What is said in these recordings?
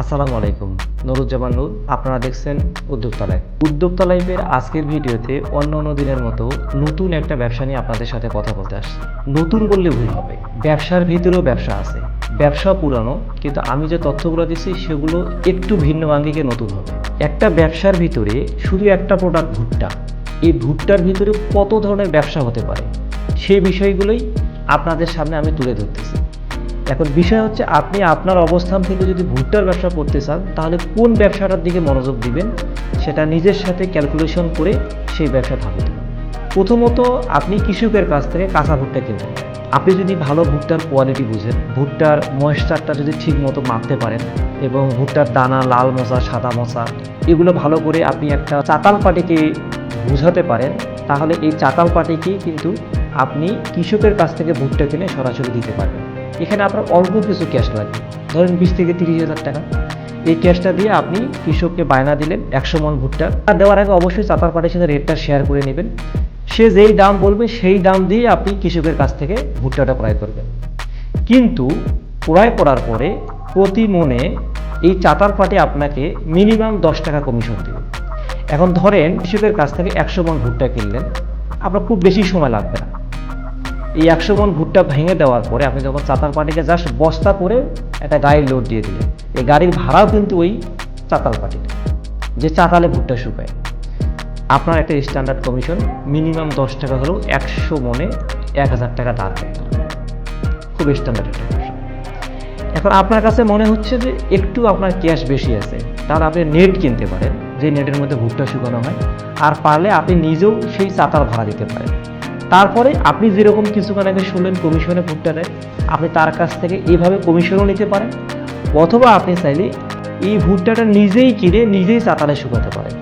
আসসালামু আলাইকুম। নুরুজ্জামান নূর, আপনারা দেখছেন উদ্যোক্তা লাইফ উদ্যোক্তা লাইফের আজকের ভিডিওতে অন্য অন্য দিনের মতো নতুন একটা ব্যবসা নিয়ে আপনাদের সাথে কথা বলতে আসছি। নতুন বললে ভুল হবে। ব্যবসার ভিতরেও ব্যবসা আছে। ব্যবসা পুরানো, কিন্তু আমি যে তথ্যগুলো দিচ্ছি সেগুলো একটু ভিন্ন আঙ্গিকে নতুন হবে। একটা ব্যবসার ভিতরে শুধু একটা প্রোডাক্ট ভুট্টা। এই ভুট্টার ভিতরে কত ধরনের ব্যবসা হতে পারে? সেই বিষয়গুলোই আপনাদের সামনে আমি তুলে ধরতেছি। এখন বিষয় হচ্ছে আপনি আপনার অবস্থান থেকে যদি ভুট্টার ব্যবসা করতে চান, তাহলে কোন ব্যবসাটার দিকে মনোযোগ দিবেন? সেটা নিজের সাথে ক্যালকুলেশন করে সেই ব্যবসা থাকবে প্রথমত আপনি কৃষকের কাছ থেকে কাঁচা ভুট্টা কিনবেন আপনি যদি ভালো ভুট্টার কোয়ালিটি বুঝেন, ভুট্টার ময়েশ্চারটা যদি ঠিক মতো মাপতে পারেন এবং ভুট্টার দানা, লাল মশা সাদা মশা এগুলো ভালো করে আপনি একটা চাতাল পাটিকে বুঝাতে পারেন, তাহলে এই চাতাল পাটিকে কিন্তু আপনি কৃষকের কাছ থেকে ভুট্টা কিনে সরাসরি দিতে পারবেন। এখানে আপনার অল্প কিছু ক্যাশ লাগবে। ধরেন বিশ থেকে তিরিশ হাজার টাকা। এই ক্যাশটা দিয়ে আপনি কৃষককে বায়না দিলেন একশো মন ভুট্টা। আর দেওয়ার আগে অবশ্যই চাতার পাটির সাথে রেটটা শেয়ার করে নেবেন। সে যেই দাম বলবে, সেই দাম দিয়ে আপনি কৃষকের কাছ থেকে ভুট্টাটা ক্রয় করবেন। কিন্তু ক্রয় করার পরে প্রতি মনে এই চাতার পাটি আপনাকে মিনিমাম দশ টাকা কমিশন দেবে। এখন ধরেন কৃষকের কাছ থেকে একশো মন ভুট্টা কিনলেন। আপনার খুব বেশি সময় লাগবে না। এই একশো মন ভুট্টা ভেঙে দেওয়ার পরে আপনি যখন চাতাল পাটিকে জাস্ট বস্তা করে একটা গাড়ির লোড দিয়ে দিলেন। এই গাড়ির ভাড়াও কিন্তু ওই চাতাল পাটির যে চাতালে ভুট্টা শুকায়। আপনার একটা স্ট্যান্ডার্ড কমিশন মিনিমাম দশ টাকা হলেও একশো মনে এক হাজার টাকা দাঁড় খুব স্ট্যান্ডার্ড একটা ব্যবসা এখন আপনার কাছে মনে হচ্ছে যে একটু আপনার ক্যাশ বেশি আছে, তাহলে আপনি নেট কিনতে পারেন, যে নেটের মধ্যে ভুট্টা শুকানো হয়, আর পারলে আপনি নিজেও সেই চাতাল ভাড়া দিতে পারেন। তারপরে আপনি যেরকম কিছুক্ষণ আগে শুনলেন কমিশনে ভুট্টা আপনি তার কাছ থেকে এইভাবে কমিশনও নিতে পারেন, অথবা আপনি চাইলে এই ভুট্টাটা নিজেই কিনে নিজেই চাতালে শুকাতে পারেন।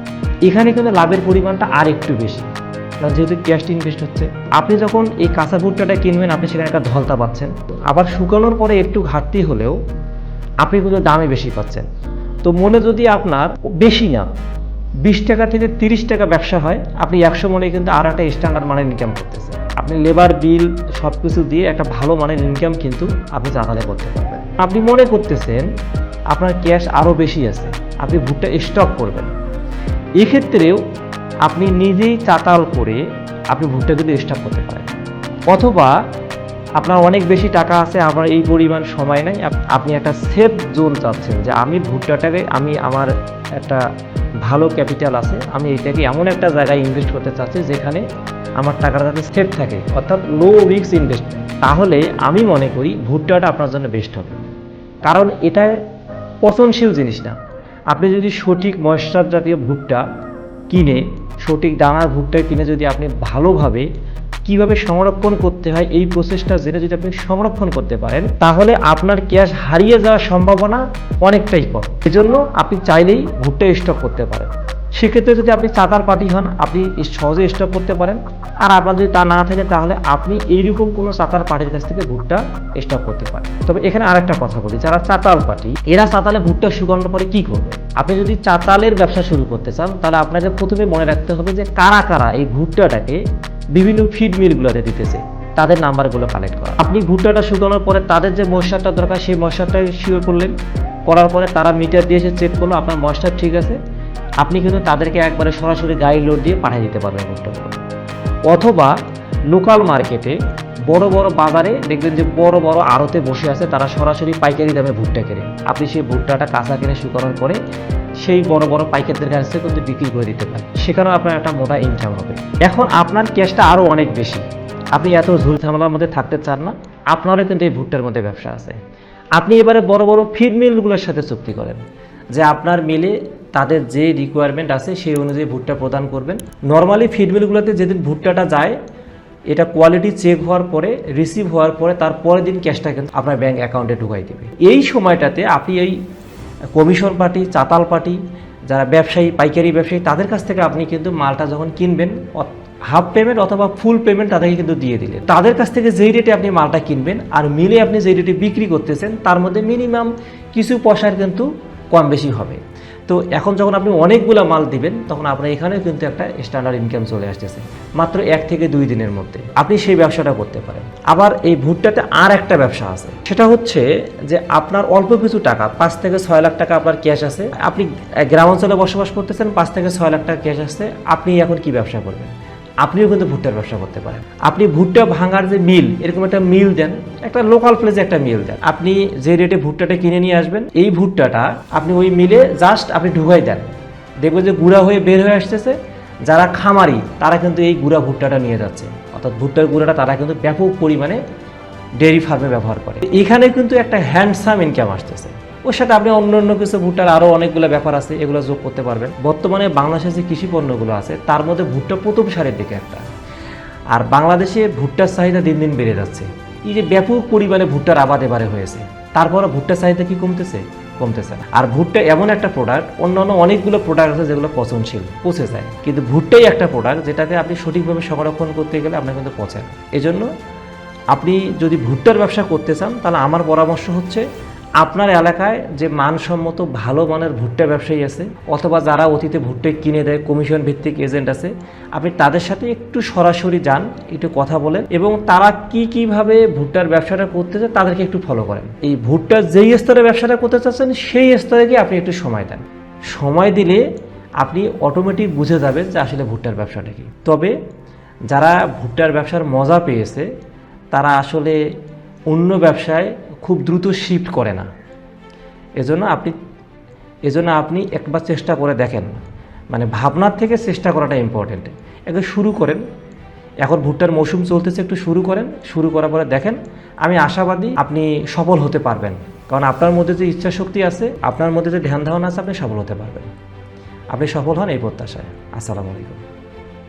এখানে কিন্তু লাভের পরিমাণটা আর একটু বেশি। কারণ যেহেতু ক্যাশ ইনভেস্ট হচ্ছে, আপনি যখন এই কাঁচা ভুট্টাটা কিনবেন, আপনি সেখানে একটা ধলতা পাচ্ছেন। আবার শুকানোর পরে একটু ঘাটতি হলেও আপনি কিন্তু দামে বেশি পাচ্ছেন। তো মনে যদি আপনার বেশি না বিশ টাকা থেকে তিরিশ টাকা ব্যবসা হয়। আপনি একশো মনে কিন্তু আর একটা স্ট্যান্ডার্ড মানের ইনকাম করতেছেন। আপনি লেবার বিল সব কিছু দিয়ে একটা ভালো মানের ইনকাম কিন্তু আপনি চাতালে করতে পারবেন। আপনি মনে করতেছেন আপনার ক্যাশ আরও বেশি আছে, আপনি ভুট্টা স্টক করবেন। এক্ষেত্রেও আপনি নিজেই চাতাল করে আপনি ভুট্টাগুলো স্টক করতে পারেন। অথবা আপনার অনেক বেশি টাকা আছে, আমার এই পরিমাণ সময় নাই। আপনি একটা সেফ জোন চাচ্ছেন যে আমি ভুট্টাটাকে, আমি আমার একটা ভালো ক্যাপিটাল আছে, আমি এটাকে এমন একটা জায়গায় ইনভেস্ট করতে চাচ্ছি যেখানে আমার টাকাটা যাতে সেফ থাকে, অর্থাৎ লো রিস্ক ইনভেস্টমেন্ট তাহলে আমি মনে করি ভুট্টাটা আপনার জন্য বেস্ট হবে। কারণ এটা পচনশীল জিনিস না। আপনি যদি সঠিক ময়েশ্চার জাতীয় ভুট্টা কিনে, সঠিক দানার ভুট্টা কিনে যদি আপনি ভালোভাবে কীভাবে সংরক্ষণ করতে হয় এই প্রসেসটা জেনে যদি আপনি সংরক্ষণ করতে পারেন, তাহলে আপনার ক্যাশ হারিয়ে যাওয়ার সম্ভাবনা অনেকটাই কম। এজন্য আপনি চাইলেই ভুট্টা স্টক করতে পারেন। সেক্ষেত্রে যদি আপনি চাতার পার্টি হন, আপনি সহজে স্টক করতে পারেন। আর আপনার যদি তা না থাকে, তাহলে আপনি এইরকম কোনো চাতার পার্টির কাছ থেকে ভুট্টা স্টক করতে পারেন। তবে এখানে আরেকটা কথা বলি, যারা চাতাল পার্টি এরা চাতালে ভুট্টা শুকানোর পরে কি করবে? আপনি যদি চাতালের ব্যবসা শুরু করতে চান, তাহলে আপনাকে প্রথমে মনে রাখতে হবে যে কারা কারা এই ভুট্টাটাকে বিভিন্ন ফিড মিলগুলোতে দিতেছে। তাদের নাম্বারগুলো কালেক্ট করা। আপনি ভুট্টাটা শুকানোর পরে তাদের যে মশলাটা দরকার, সেই মশলাটা শিওর করলেন। করার পরে তারা মিটার দিয়ে এসে চেক করল, আপনার মশলা ঠিক আছে। আপনি কিন্তু তাদেরকে একবারে সরাসরি গাড়ি লোড দিয়ে পাঠিয়ে দিতে পারবেন ভুট্টাগুলো। অথবা লোকাল মার্কেটে বড় বড় বাজারে দেখবেন যে বড় বড় আড়তে বসে আছে, তারা সরাসরি পাইকারি দামে ভুট্টা কেনে। আপনি সেই ভুট্টাটা কাঁচা কিনে শুকানোর পরে সেই বড় বড় পাইকারদের কাছে কিন্তু বিক্রি করে দিতে পারেন। সেখানেও আপনার একটা মোটা ইনকাম হবে। এখন আপনার ক্যাশটা আরও অনেক বেশি। আপনি এত ঝুল ঝামেলার মধ্যে থাকতে চান না। আপনারও কিন্তু এই ভুট্টার মধ্যে ব্যবসা আছে। আপনি এবারে বড় বড় ফিড মিলগুলোর সাথে চুক্তি করেন। যে আপনার মিলে তাদের যে রিকোয়ারমেন্ট আছে, সেই অনুযায়ী ভুট্টা প্রদান করবেন। নর্মালি ফিড মিলগুলোতে যেদিন ভুট্টাটা যায়, এটা কোয়ালিটি চেক হওয়ার পরে রিসিভ হওয়ার পরে তার পরের দিন ক্যাশটা কিন্তু আপনার ব্যাঙ্ক অ্যাকাউন্টে ঢুকাই দেবে। এই সময়টাতে আপনি এই কমিশন পার্টি, চাতাল পার্টি, যারা ব্যবসায়ী, পাইকারি ব্যবসায়ী, তাদের কাছ থেকে আপনি কিন্তু মালটা যখন কিনবেন হাফ পেমেন্ট অথবা ফুল পেমেন্ট তাদেরকে কিন্তু দিয়ে দিলেন তাদের কাছ থেকে যেই রেটে আপনি মালটা কিনবেন আর মিলে আপনি যেই রেটে বিক্রি করতেছেন, তার মধ্যে মিনিমাম কিছু পয়সার কিন্তু কম বেশি হবে। তো এখন যখন আপনি অনেকগুলো মাল দিবেন, তখন আপনার এখানেও কিন্তু একটা স্ট্যান্ডার্ড ইনকাম চলে আসতেছে। মাত্র এক থেকে দুই দিনের মধ্যে আপনি সেই ব্যবসাটা করতে পারেন। আবার এই ভুট্টাতে আর একটা ব্যবসা আছে। সেটা হচ্ছে যে আপনার অল্প কিছু টাকা, পাঁচ থেকে ছয় লাখ টাকা আপনার ক্যাশ আছে। আপনি গ্রামাঞ্চলে বসবাস করতেছেন, পাঁচ থেকে ছয় লাখ টাকা ক্যাশ আছে। আপনি এখন কি ব্যবসা করবেন? আপনিও কিন্তু ভুট্টার ব্যবসা করতে পারেন। আপনি ভুট্টা ভাঙার যে মিল, এরকম একটা মিল দেন, একটা লোকাল প্লেসে একটা মিল দেন। আপনি যে রেটে ভুট্টাটা কিনে নিয়ে আসবেন, এই ভুট্টাটা আপনি ওই মিলে জাস্ট আপনি ঢুকাই দেন। দেখবেন যে গুঁড়া হয়ে বের হয়ে আসতেছে। যারা খামারি, তারা কিন্তু এই গুঁড়া ভুট্টাটা নিয়ে যাচ্ছে। অর্থাৎ ভুট্টার গুঁড়াটা তারা কিন্তু ব্যাপক পরিমাণে ডেয়ারি ফার্মে ব্যবহার করে। এখানে কিন্তু একটা হ্যান্ডসাম ইনকাম আসতেছে। ওর সাথে আপনি অন্য অন্য কিছু ভুট্টার আরও অনেকগুলো ব্যাপার আছে, এগুলো যোগ করতে পারবেন। বর্তমানে বাংলাদেশে যে কৃষি পণ্যগুলো আছে, তার মধ্যে ভুট্টা প্রথম সারের দিকে একটা। আর বাংলাদেশে ভুট্টার চাহিদা দিন দিন বেড়ে যাচ্ছে। এই যে ব্যাপক পরিমাণে ভুট্টার আবাদ এবারে হয়েছে তারপরে ভুট্টার চাহিদা কি কমতেছে? কমতেছে না। আর ভুট্টা এমন একটা প্রোডাক্ট অন্যান্য অনেকগুলো প্রোডাক্ট আছে যেগুলো পচনশীল, পচে যায়। কিন্তু ভুট্টাই একটা প্রোডাক্ট যেটাকে আপনি সঠিকভাবে সংরক্ষণ করতে গেলে আপনার কিন্তু পচে এজন্য আপনি যদি ভুট্টার ব্যবসা করতে চান, তাহলে আমার পরামর্শ হচ্ছে আপনার এলাকায় যে মানসম্মত ভালো মানের ভুট্টা ব্যবসায়ী আছে, অথবা যারা অতীতে ভুট্টা কিনে দেয় কমিশন ভিত্তিক এজেন্ট আছে, আপনি তাদের সাথে একটু সরাসরি যান, একটু কথা বলেন, এবং তারা কি কীভাবে ভুট্টার ব্যবসাটা করতে চায় তাদেরকে একটু ফলো করেন। এই ভুট্টার যেই স্তরে ব্যবসাটা করতে চাচ্ছেন, সেই স্তরে গিয়ে আপনি একটু সময় দেন। সময় দিলে আপনি অটোমেটিক বুঝে যাবেন যে আসলে ভুট্টার ব্যবসাটা কি। তবে যারা ভুট্টার ব্যবসার মজা পেয়েছে, তারা আসলে অন্য ব্যবসায় খুব দ্রুত শিফট করে না। এজন্য আপনি এজন্য আপনি একবার চেষ্টা করে দেখেন। মানে ভাবনার থেকে চেষ্টা করাটা ইম্পর্টেন্ট একটু শুরু করেন। এখন ভুট্টার মৌসুম চলতেছে, একটু শুরু করেন। শুরু করার পরে দেখেন, আমি আশাবাদী আপনি সফল হতে পারবেন। কারণ আপনার মধ্যে যে ইচ্ছা শক্তি আছে, আপনার মধ্যে যে ধ্যান ধারণা আছে, আপনি সফল হতে পারবেন। আপনি সফল হন এই প্রত্যাশায়। আসসালামু আলাইকুম।